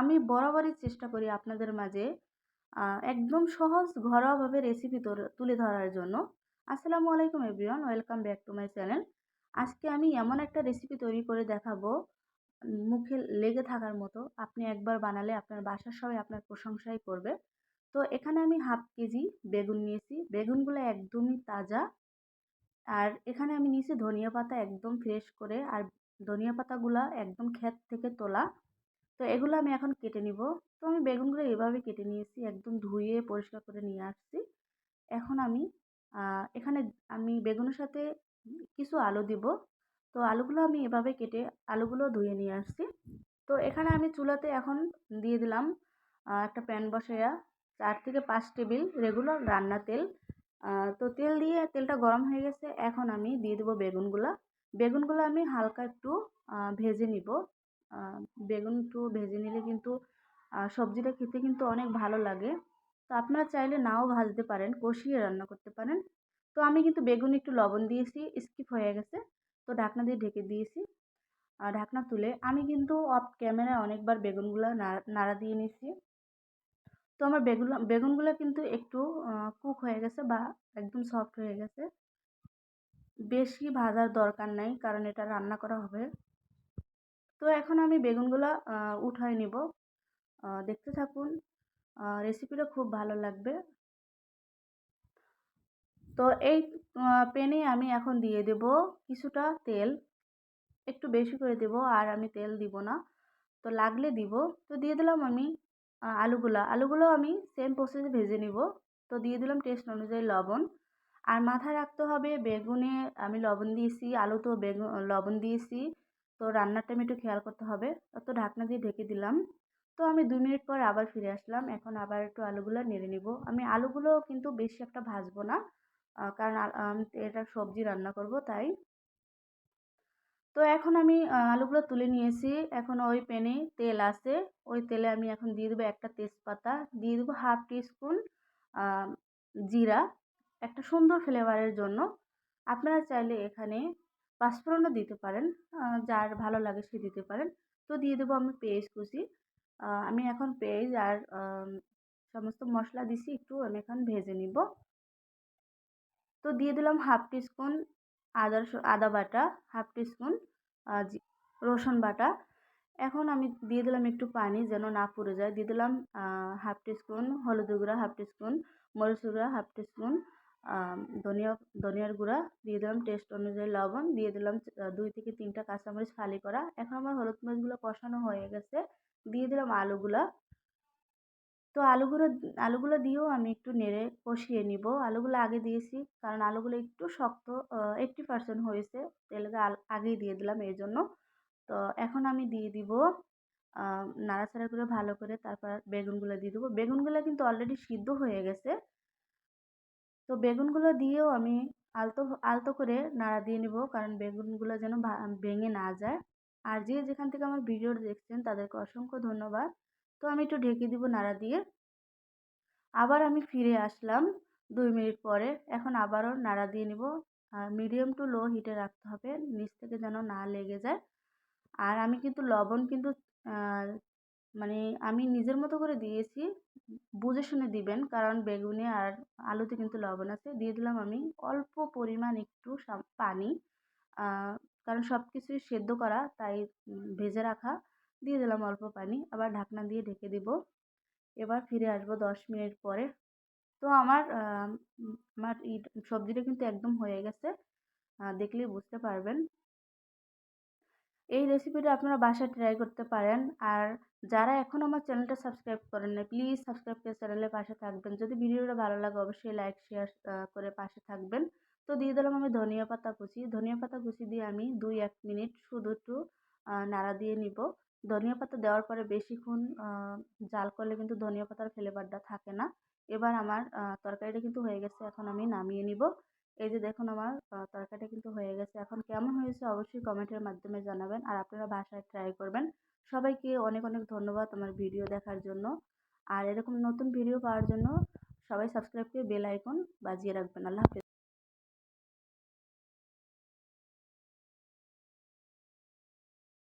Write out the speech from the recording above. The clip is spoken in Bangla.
আমি বরাবরই চেষ্টা করি আপনাদের মাঝে একদম সহজ, ঘরোয়াভাবে রেসিপি তুলে ধরার জন্য। আসসালামু আলাইকুম everyone welcome back to my channel আজকে আমি এমন একটা রেসিপি তৈরি করে দেখাবো, মুখে লেগে থাকার মতো। আপনি একবার বানালে আপনার বাসার সবাই আপনার প্রশংসাই করবে। তো এখানে আমি হাফ কেজি বেগুন নিয়েছি। বেগুনগুলো একদমই তাজা। আর এখানে আমি নিয়েছি ধনিয়া পাতা একদম ফ্রেশ করে। আর ধনিয়া পাতাগুলো একদম ক্ষেত থেকে তোলা। তো এগুলো আমি এখন কেটে নিব। তো আমি বেগুনগুলো এভাবে কেটে নিয়েছি, একদম ধুয়ে পরিষ্কার করে নিয়ে আসছি। এখন আমি এখানে আমি বেগুনের সাথে কিছু আলু দিব। তো আলুগুলো আমি এভাবে কেটে আলুগুলো ধুয়ে নিয়ে আসছি। তো এখানে আমি চুলাতে এখন দিয়ে দিলাম একটা প্যান বসাইয়া চার থেকে পাঁচ টেবিল রেগুলার রান্না তেল। তো তেল দিয়ে তেলটা গরম হয়ে গেছে, এখন আমি দিয়ে দেবো বেগুনগুলো। বেগুনগুলো আমি হালকা একটু ভেজে নিব। বেগুন একটু ভেজে নিলে কিন্তু সবজিটা খেতে কিন্তু অনেক ভালো লাগে। তো আপনারা চাইলে নাও ভাজতে পারেন, কষিয়ে রান্না করতে পারেন। তো আমি কিন্তু বেগুন একটু লবণ দিয়েছি, স্কিপ হয়ে গেছে। তো ঢাকনা দিয়ে ঢেকে দিয়েছি। ঢাকনা তুলে আমি কিন্তু অফ ক্যামেরায় অনেকবার বেগুনগুলো নাড়া দিয়ে নিয়েছি। তো আমার বেগুন বেগুনগুলো কিন্তু একটু কুক হয়ে গেছে বা একদম সফট হয়ে গেছে। বেশি ভাজার দরকার নাই, কারণ এটা রান্না করা হবে। তো এখন আমি বেগুনগুলো উঠায় নিব। দেখতে থাকুন। রেসিপিটা খুব ভালো লাগবে। তো এই প্যানে আমি এখন দিয়ে দেব কিছুটা তেল। একটু বেশি করে দেব, আর আমি তেল দিব না। তো লাগলে দিব। তো দিয়ে দিলাম আমি আলুগুলো। আলুগুলো আমি সেম প্রসেসে ভেজে নিব। তো দিয়ে দিলাম টেস্ট অনুযায়ী লবণ। আর মাথায় রাখতে হবে, বেগুনে আমি লবণ দিয়েছি আলুতেও বেগুন লবণ দিয়েছি। তো রান্নার টাইমে একটু খেয়াল করতে হবে। তো ঢাকনা দিয়ে ঢেকে দিলাম। তো আমি দু মিনিট পর আবার ফিরে আসলাম। এখন আবার একটু আলুগুলো নেড়ে নিব। আমি আলুগুলো কিন্তু বেশি একটা ভাজবো না কারণ এটা সবজি রান্না করব, তাই। তো এখন আমি আলুগুলো তুলে নিয়েছি। এখন ওই প্যানে তেল আছে। ওই তেলে আমি এখন দিয়ে দেবো একটা তেজপাতা। দিয়ে দেবো হাফ টিস্পুন জিরা। একটা সুন্দর ফ্লেভারের জন্য। আপনারা চাইলে এখানে পাঁচফোড়নও দিতে পারেন। যার ভালো লাগে সে দিতে পারেন। তো দিয়ে দেবো আমি পেঁয়াজ কুচি। আমি এখন পেঁয়াজ আর সমস্ত মশলা দিছি একটু, আমি এখন ভেজে নিব। তো দিয়ে দিলাম হাফ টিস্পুন আদা আদা বাটা, হাফ টিস্পুন রসুন বাটা। এখন আমি দিয়ে দিলাম একটু পানি যেন না পুড়ে যায়। দিয়ে দিলাম হাফ টিস্পুন হলুদ গুঁড়া, হাফ টিস্পুন মরিচ গুঁড়া, হাফ টিস্পুন ধনিয়া, ধনিয়ার গুঁড়া, দিয়ে দিলাম টেস্ট অনুযায়ী লবণ, দিয়ে দিলাম দুই থেকে তিনটা কাঁচামরিচ ফালি করা। এখন আমার হলুদ মরিচগুলো কষানো হয়ে গেছে। দিয়ে দিলাম আলুগুলো। তো আলুগুলো আলুগুলো দিয়েও আমি একটু নেড়ে কষিয়ে নিব। আলুগুলো আগে দিয়েছি, কারণ আলুগুলো একটু শক্ত এইট্টি পারসেন্ট হয়েছে। তেলটা আগেই দিয়ে দিলাম এই জন্য তো এখন আমি দিয়ে দিব নাড়াচাড়া করে ভালো করে তারপর বেগুনগুলো দিয়ে দেবো। বেগুনগুলো কিন্তু অলরেডি সিদ্ধ হয়ে গেছে। তো বেগুনগুলো দিয়েও আমি আলতো আলতো করে নাড়া দিয়ে নিব। কারণ বেগুনগুলো যেন ভেঙে না যায়। আর যে যেখান থেকে আমার ভিডিও দেখছেন, তাদেরকে অসংখ্য ধন্যবাদ। তো আমি একটু ঢেকে দিব নাড়া দিয়ে। আবার আমি ফিরে আসলাম দুই মিনিট পরে। এখন আবারও নাড়া দিয়ে নিব। মিডিয়াম টু লো হিটে রাখতে হবে। নিচ থেকে যেন না লেগে যায়। আর আমি কিন্তু লবণ কিন্তু মানে আমি নিজের মতো করে দিয়েছি, বুঝে শুনে দিবেন। কারণ বেগুনে আর আলুতে কিন্তু লবণ আছে। দিয়ে দিলাম আমি অল্প পরিমাণ একটু পানি। কারণ সব কিছুই সেদ্ধ করা, তাই ভেজে রাখা। দিয়ে দিলাম অল্প পানি। আবার ঢাকনা দিয়ে ঢেকে দিব। এবার ফিরে আসব দশ মিনিট পরে। তো আমার আমার সবজিটা কিন্তু একদম হয়ে গেছে। দেখলেই বুঝতে পারবেন। এই রেসিপিটা আপনারা বাসায় ট্রাই করতে পারেন। আর যারা এখন আমার চ্যানেলটা সাবস্ক্রাইব করেন না প্লিজ সাবস্ক্রাইব করে চ্যানেলের পাশে থাকবেন। যদি ভিডিওটা ভালো লাগে, অবশ্যই লাইক শেয়ার করে পাশে থাকবেন। তো দিয়ে দিলাম আমি ধনিয়া পাতা কুচি। ধনিয়া পাতা কুচি দিয়ে আমি দুই, এক মিনিট শুধু একটু নাড়া দিয়ে নিব। ধনিয়া পাতা দেওয়ার পরে বেশিক্ষণ জাল করলে কিন্তু ধনিয়া পাতার ফ্লেভারটা থাকে না। এবার আমার তরকারিটা কিন্তু হয়ে গেছে, এখন আমি নামিয়ে নিব। এই যে দেখুন আমার তরকারিটা কিন্তু হয়ে গেছে। এখন কেমন হয়েছে অবশ্যই কমেন্টের মাধ্যমে জানাবেন আর আপনারা বাসায় ট্রাই করবেন। সবাইকে অনেক অনেক ধন্যবাদ আমার ভিডিও দেখার জন্য। আর এরকম নতুন ভিডিও পাওয়ার জন্য সবাই সাবস্ক্রাইব করে বেল আইকন বাজিয়ে রাখবেন। আল্লাহ হাফেজ।